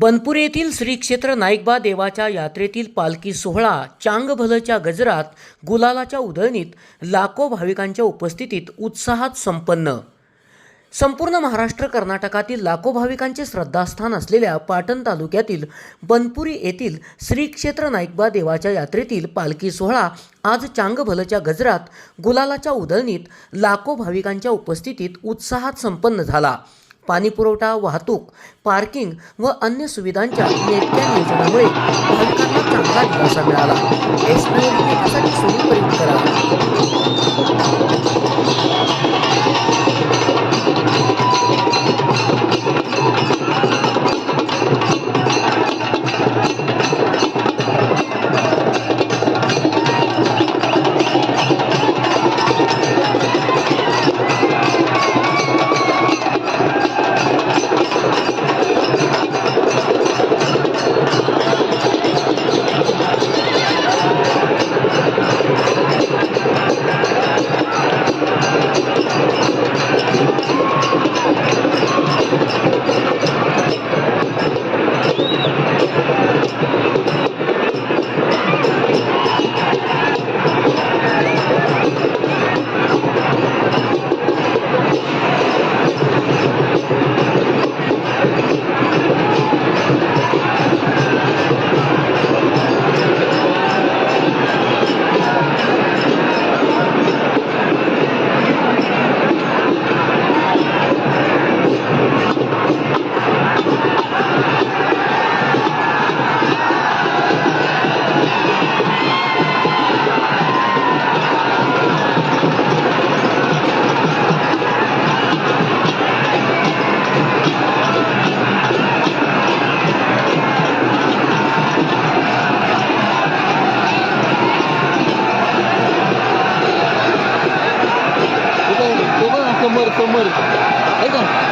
बनपूर येथील श्री क्षेत्र नाईकबा देवाच्या यात्रेतील पालखी सोहळा चांगभलच्या गजरात गुलालाच्या उधळणीत लाखो भाविकांच्या उपस्थितीत उत्साहात संपन्न. संपूर्ण महाराष्ट्र कर्नाटकातील लाखो भाविकांचे श्रद्धास्थान असलेल्या पाटण तालुक्यातील बनपुरी येथील श्री क्षेत्र नाईकबा देवाच्या यात्रेतील पालखी सोहळा आज चांगभलच्या गजरात गुलालाच्या उधळणीत लाखो भाविकांच्या उपस्थितीत उत्साहात संपन्न झाला. पाणीपुरवठा वाहतूक पार्किंग व अन्य सुविधांच्या नेटक्या नियोजनामुळे भाविकांना चांगला दिलासा मिळाला. एस पी सुनील समर्थ आहे का?